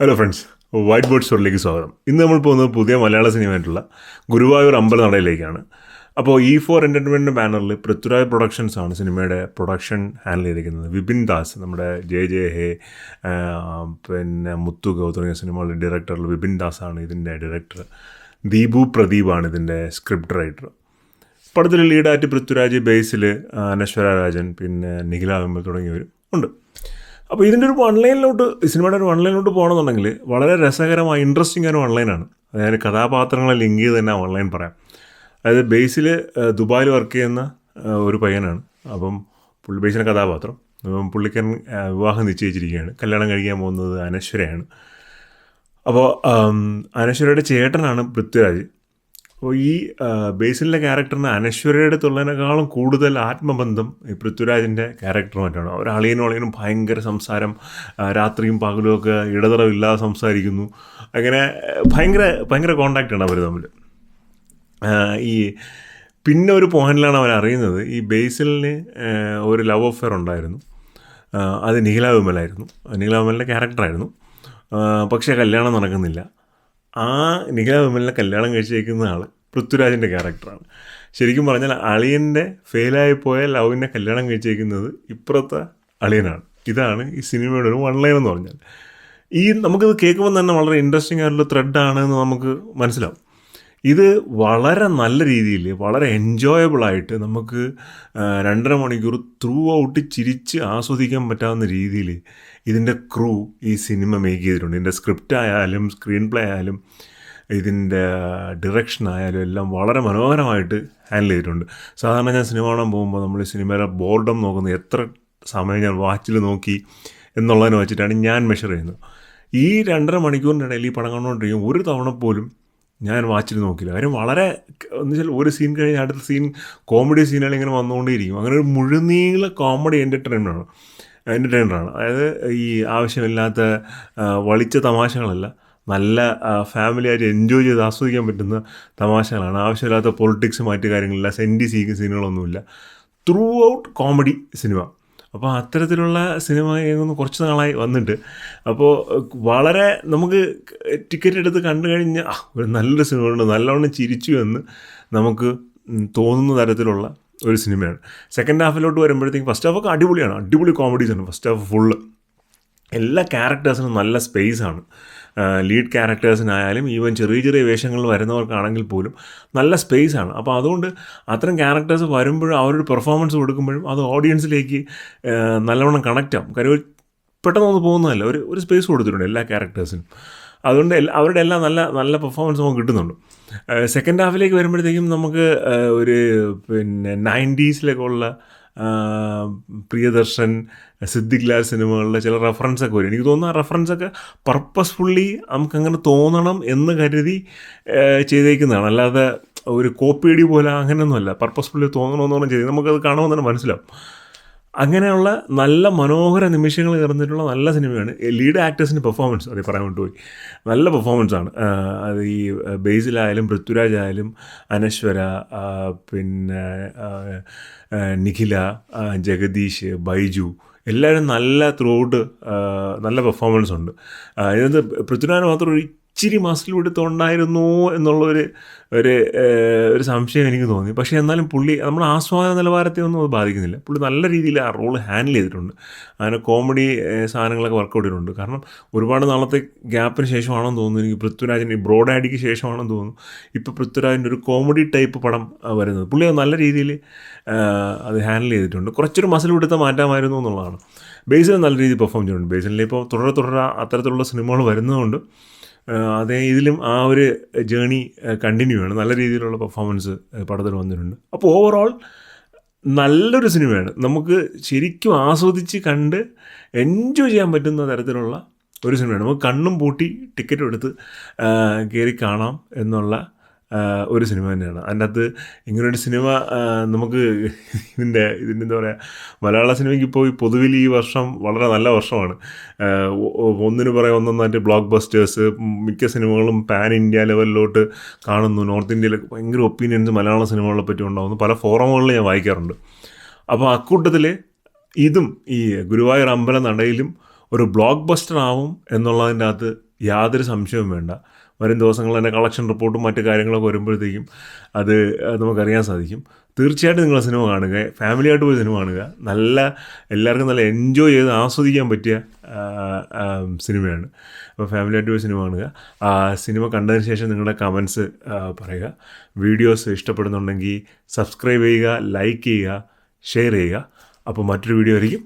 Hello friends white board സ്റ്റോറിലേക്ക് സ്വാഗതം. ഇന്ന് നമ്മൾ പോകുന്നത് പുതിയ മലയാള സിനിമയായിട്ടുള്ള ഗുരുവായൂർ അമ്പലനടയിലേക്കാണ് അപ്പോൾ ഇ ഫോർ എന്റർടൈൻമെന്റിന്റെ ബാനറിൽ പൃഥ്വിരാജ് പ്രൊഡക്ഷൻസ് ആണ് സിനിമയുടെ പ്രൊഡക്ഷൻ ഹാൻഡിൽ ചെയ്തിരിക്കുന്നത്. വിപിൻ ദാസ് നമ്മുടെ ജെ ജെ ഹേ പിന്നെ മുത്തു ഗൗ തുടങ്ങിയ സിനിമകളുടെ ഡയറക്ടറിൽ വിപിൻ ദാസ് ആണ് ഇതിന്റെ ഡയറക്ടർ ദീപു പ്രദീപാണ് ഇതിന്റെ സ്ക്രിപ്റ്റ് റൈറ്റർ പടത്തിൽ ലീഡായിട്ട് പൃഥ്വിരാജ് ബേസിൽ അനശ്വര രാജൻ പിന്നെ നിഖില വിമൽ തുടങ്ങിയവരും ഉണ്ട്. അപ്പോൾ ഇതിന്റെ ഒരു വൺലൈനിലോട്ട് സിനിമയുടെ ഒരു വൺലൈനിലോട്ട് പോകണമെന്നുണ്ടെങ്കിൽ വളരെ രസകരമായ ഇൻട്രസ്റ്റിംഗ് ആയ വൺലൈനാണ് അതായത് കഥാപാത്രങ്ങളെ ലിങ്ക് ചെയ്ത് തന്നെ വൺലൈൻ പറയാം. അതായത് ബേസിൽ ദുബായിൽ വർക്ക് ചെയ്യുന്ന ഒരു പയ്യനാണ്. അപ്പം പുള്ളി ബേസിന്റെ കഥാപാത്രം. പുള്ളിക്കൻ വിവാഹം നിശ്ചയിച്ചിരിക്കുകയാണ്. കല്യാണം കഴിക്കാൻ പോകുന്നത് അനശ്വരയാണ്. അപ്പോൾ അനശ്വരയുടെ ചേട്ടനാണ് പൃഥ്വിരാജ്. അപ്പോൾ ഈ ബേസിലെ ക്യാരക്ടറിന് അനശ്വരയുടെ അടുത്തുള്ളതിനേക്കാളും കൂടുതൽ ആത്മബന്ധം ഈ പൃഥ്വിരാജിന്റെ ക്യാരക്ടറുമായിട്ടാണ് അവർ അളിയനും ഭയങ്കര സംസാരം രാത്രിയും പകലും ഒക്കെ ഇടതടവില്ലാതെ സംസാരിക്കുന്നു. അങ്ങനെ ഭയങ്കര ഭയങ്കര കോണ്ടാക്റ്റാണ് അവർ തമ്മിൽ ഈ പിന്നെ ഒരു പോയിന്റിലാണ് അവൻ അറിയുന്നത്. ഈ ബേസിലിന് ഒരു ലവ് അഫെയർ ഉണ്ടായിരുന്നു. അത് നീലാവിമലായിരുന്നു നീലാവിമലിന്റെ ക്യാരക്ടറായിരുന്നു പക്ഷേ കല്യാണം നടക്കുന്നില്ല. ആ നിഖില വിമലിനെ കല്യാണം കഴിച്ചേക്കുന്ന ആൾ പൃഥ്വിരാജിന്റെ ക്യാരക്ടറാണ്. ശരിക്കും പറഞ്ഞാൽ അളിയന്റെ ഫെയിലായി പോയ ലവിനെ കല്യാണം കഴിച്ചേക്കുന്നത് ഇപ്പുറത്തെ അളിയനാണ്. ഇതാണ് ഈ സിനിമയുടെ ഒരു വൺ ലൈൻ എന്ന് പറഞ്ഞാൽ. ഈ നമുക്കിത് കേൾക്കുമ്പോൾ തന്നെ വളരെ ഇൻട്രസ്റ്റിംഗ് ആയിട്ടുള്ള ത്രെഡാണ് എന്ന് നമുക്ക് മനസ്സിലാവും. ഇത് വളരെ നല്ല രീതിയിൽ വളരെ എൻജോയബിൾ ആയിട്ട് നമുക്ക് രണ്ടര മണിക്കൂർ ത്രൂ ഔട്ട് ചിരിച്ച് ആസ്വദിക്കാൻ പറ്റാവുന്ന രീതിയിൽ ഇതിന്റെ ക്രൂ ഈ സിനിമ മേക്ക് ചെയ്തിട്ടുണ്ട്. ഇതിന്റെ സ്ക്രിപ്റ്റ് ആയാലും സ്ക്രീൻ പ്ലേ ആയാലും ഇതിന്റെ ഡിറക്ഷൻ ആയാലും എല്ലാം വളരെ മനോഹരമായിട്ട് ഹാൻഡിൽ ചെയ്തിട്ടുണ്ട്. സാധാരണ ഞാൻ സിനിമ കാണാൻ പോകുമ്പോൾ നമ്മൾ സിനിമയിലെ ബോർഡം നോക്കുന്നത് എത്ര സമയം ഞാൻ വാച്ചിൽ നോക്കി എന്നുള്ളതിനെ വെച്ചിട്ടാണ് ഞാൻ മെഷർ ചെയ്യുന്നത്. ഈ രണ്ടര മണിക്കൂറിന്റെ ഇടയിൽ ഈ പടം കണ്ടുകൊണ്ടിരിക്കും ഒരു തവണ പോലും ഞാൻ വാച്ചിൽ നോക്കില്ല കാര്യം വളരെ എന്ന് വെച്ചാൽ ഒരു സീൻ കഴിഞ്ഞ് അടുത്ത സീൻ കോമഡി സീനുകൾ ഇങ്ങനെ വന്നുകൊണ്ടേയിരിക്കും. അങ്ങനെ ഒരു മുഴുനീള കോമഡി എന്റർടൈൻമെന്റാണ് എന്റർടൈനറാണ് അതായത് ഈ ആവശ്യമില്ലാത്ത വളിച്ച തമാശകളല്ല നല്ല ഫാമിലി ആയിട്ട് എൻജോയ് ചെയ്ത് ആസ്വദിക്കാൻ പറ്റുന്ന തമാശകളാണ്. ആവശ്യമില്ലാത്ത പൊളിറ്റിക്സ് മറ്റു കാര്യങ്ങളില്ല സെന്റി സീക്ക് സീനുകളൊന്നുമില്ല ത്രൂ ഔട്ട് കോമഡി സിനിമ അപ്പോൾ അത്തരത്തിലുള്ള സിനിമ ഒന്ന് കുറച്ച് നാളായി വന്നിട്ട് അപ്പോൾ വളരെ നമുക്ക് ടിക്കറ്റ് എടുത്ത് കണ്ടു കഴിഞ്ഞാൽ ഒരു നല്ലൊരു സിനിമ ഉണ്ട് നല്ലവണ്ണം ചിരിച്ചു എന്ന് നമുക്ക് തോന്നുന്ന തരത്തിലുള്ള ഒരു സിനിമയാണ്. സെക്കൻഡ് ഹാഫിലോട്ട് വരുമ്പോഴത്തേക്കും ഫസ്റ്റ് ഹാഫൊക്കെ അടിപൊളിയാണ്. അടിപൊളി കോമഡീസ് ആണ്. ഫസ്റ്റ് ഹാഫ് ഫുള്ള് എല്ലാ ക്യാരക്ടേഴ്സിനും നല്ല സ്പേസാണ് ലീഡ് ക്യാരക്ടേഴ്സിനായാലും ഈവൻ ചെറിയ ചെറിയ വേഷങ്ങളിൽ വരുന്നവർക്കാണെങ്കിൽ പോലും നല്ല സ്പേസാണ് അപ്പോൾ അതുകൊണ്ട് അത്തരം ക്യാരക്ടേഴ്സ് വരുമ്പോഴും അവരുടെ പെർഫോമൻസ് കൊടുക്കുമ്പോഴും അത് ഓഡിയൻസിലേക്ക് നല്ലവണ്ണം കണക്റ്റ് ആവും. കാര്യം ഒരു പെട്ടെന്ന് ഒന്ന് പോകുന്നതല്ല ഒരു ഒരു സ്പേസ് കൊടുത്തിട്ടുണ്ട് എല്ലാ ക്യാരക്ടേഴ്സിനും അതുകൊണ്ട് അവരുടെ എല്ലാം നല്ല നല്ല പെർഫോമൻസ് നമുക്ക് കിട്ടുന്നുണ്ട്. സെക്കൻഡ് ഹാഫിലേക്ക് വരുമ്പോഴത്തേക്കും നമുക്ക് ഒരു പിന്നെ നയന്റീസിലേക്കുള്ള പ്രിയദർശൻ സിദ്ദിഖ് ലാൽ സിനിമകളിലെ ചില റെഫറൻസൊക്കെ വരും. എനിക്ക് തോന്നുന്നു ആ റെഫറൻസ് ഒക്കെ പർപ്പസ്ഫുള്ളി നമുക്കങ്ങനെ തോന്നണം എന്ന് കരുതി ചെയ്തേക്കുന്നതാണ്. അല്ലാതെ ഒരു കോപ്പിയടി പോലെ അങ്ങനെയൊന്നുമല്ല. പർപ്പസ്ഫുള്ളി തോന്നണമെന്ന് പറഞ്ഞാൽ ചെയ്ത്. നമുക്കത് കാണുമ്പോൾ തന്നെ മനസ്സിലാവും. അങ്ങനെയുള്ള നല്ല മനോഹര നിമിഷങ്ങൾ കയറുന്നിട്ടുള്ള നല്ല സിനിമയാണ്. ലീഡ് ആക്ടേഴ്സിന്റെ പെർഫോമൻസ് അത് പറയാൻ വിട്ടുപോയി നല്ല പെർഫോമൻസ് ആണ്. അത് ഈ ബേസിലായാലും പൃഥ്വിരാജ് ആയാലും അനശ്വര പിന്നെ നിഖില ജഗദീഷ് ബൈജു എല്ലാവരും നല്ല ത്രൂഔട്ട് നല്ല പെർഫോമൻസ് ഉണ്ട്. ഇതിനകത്ത് പൃഥ്വിരാജ് മാത്രം ഇച്ചിരി മസിൽ പിടുത്തമുണ്ടായിരുന്നോ എന്നുള്ള ഒരു ഒരു സംശയം എനിക്ക് തോന്നി. പക്ഷേ എന്നാലും പുള്ളി നമ്മുടെ ആസ്വാദന നിലവാരത്തെ ഒന്നും അത് ബാധിക്കുന്നില്ല. പുള്ളി നല്ല രീതിയിൽ ആ റോൾ ഹാൻഡിൽ ചെയ്തിട്ടുണ്ട്. അങ്ങനെ കോമഡി സാധനങ്ങളൊക്കെ വർക്ക് ചെയ്തിട്ടുണ്ട്. കാരണം ഒരുപാട് നാളത്തെ ഗ്യാപ്പിന് ശേഷമാണെന്ന് തോന്നുന്നു. എനിക്ക് പൃഥ്വിരാജിന്റെ ബ്രോഡ് ആഡിക്ക് ശേഷമാണെന്ന് തോന്നുന്നു. ഇപ്പോൾ പൃഥ്വിരാജിന്റെ ഒരു കോമഡി ടൈപ്പ് പടം വരുന്നത്. പുള്ളി അത് നല്ല രീതിയിൽ അത് ഹാൻഡിൽ ചെയ്തിട്ടുണ്ട്. കുറച്ചൊരു മസിൽ പിടുത്തം മാറ്റാമായിരുന്നു എന്നുള്ളതാണ്. ബേസിൽ നല്ല രീതിയിൽ പെർഫോം ചെയ്യുന്നുണ്ട് ബേസിലിപ്പോൾ തുടരെ തുടരെ അത്തരത്തിലുള്ള സിനിമകൾ വരുന്നതുകൊണ്ട് അതേ ഇതിലും ആ ഒരു ജേണി കണ്ടിന്യൂ ആണ്. നല്ല രീതിയിലുള്ള പെർഫോമൻസ് പടത്തിൽ വന്നിട്ടുണ്ട്. അപ്പോൾ ഓവറോൾ നല്ലൊരു സിനിമയാണ്. നമുക്ക് ശരിക്കും ആസ്വദിച്ച് കണ്ട് എൻജോയ് ചെയ്യാൻ പറ്റുന്ന തരത്തിലുള്ള ഒരു സിനിമയാണ്. നമുക്ക് കണ്ണും പൂട്ടി ടിക്കറ്റ് എടുത്ത് കയറി കാണാം എന്നുള്ള ഒരു സിനിമ തന്നെയാണ്. അതിന്റെ അകത്ത് ഇങ്ങനൊരു സിനിമ നമുക്ക് ഇതിന്റെ ഇതിന്റെ എന്താ പറയുക മലയാള സിനിമയ്ക്ക് ഇപ്പോൾ പൊതുവിൽ ഈ വർഷം വളരെ നല്ല വർഷമാണ്. ഒന്നിനു പറയാം ഒന്നൊന്നായിട്ട് ബ്ലോക്ക് ബസ്റ്റേഴ്സ് മിക്ക സിനിമകളും പാൻ ഇന്ത്യ ലെവലിലോട്ട് കാണുന്നു. നോർത്ത് ഇന്ത്യയിലൊക്കെ ഭയങ്കര ഒപ്പീനിയൻസ് മലയാള സിനിമകളെ പറ്റി ഉണ്ടാകുന്നു പല ഫോറമുകളിൽ ഞാൻ വായിക്കാറുണ്ട്. അപ്പോൾ അക്കൂട്ടത്തിൽ ഇതും ഈ ഗുരുവായൂർ അമ്പല നടയിലും ഒരു ബ്ലോക്ക് ബസ്റ്റർ ആവും എന്നുള്ളതിന്റെ അകത്ത് യാതൊരു സംശയവും വേണ്ട. വരും ദിവസങ്ങളിൽ തന്നെ കളക്ഷൻ റിപ്പോർട്ടും മറ്റു കാര്യങ്ങളൊക്കെ വരുമ്പോഴത്തേക്കും അത് നമുക്കറിയാൻ സാധിക്കും. തീർച്ചയായിട്ടും നിങ്ങൾ സിനിമ കാണുക ഫാമിലിയായിട്ട് പോയി സിനിമ കാണുക. നല്ല എല്ലാവർക്കും നല്ല എൻജോയ് ചെയ്ത് ആസ്വദിക്കാൻ പറ്റിയ സിനിമയാണ്. അപ്പോൾ ഫാമിലിയായിട്ട് പോയി സിനിമ കാണുക. സിനിമ കണ്ടതിന് ശേഷം നിങ്ങളുടെ കമൻസ് പറയുക. വീഡിയോസ് ഇഷ്ടപ്പെടുന്നുണ്ടെങ്കിൽ സബ്സ്ക്രൈബ് ചെയ്യുക ലൈക്ക് ചെയ്യുക ഷെയർ ചെയ്യുക. അപ്പോൾ മറ്റൊരു വീഡിയോ ആയിരിക്കും.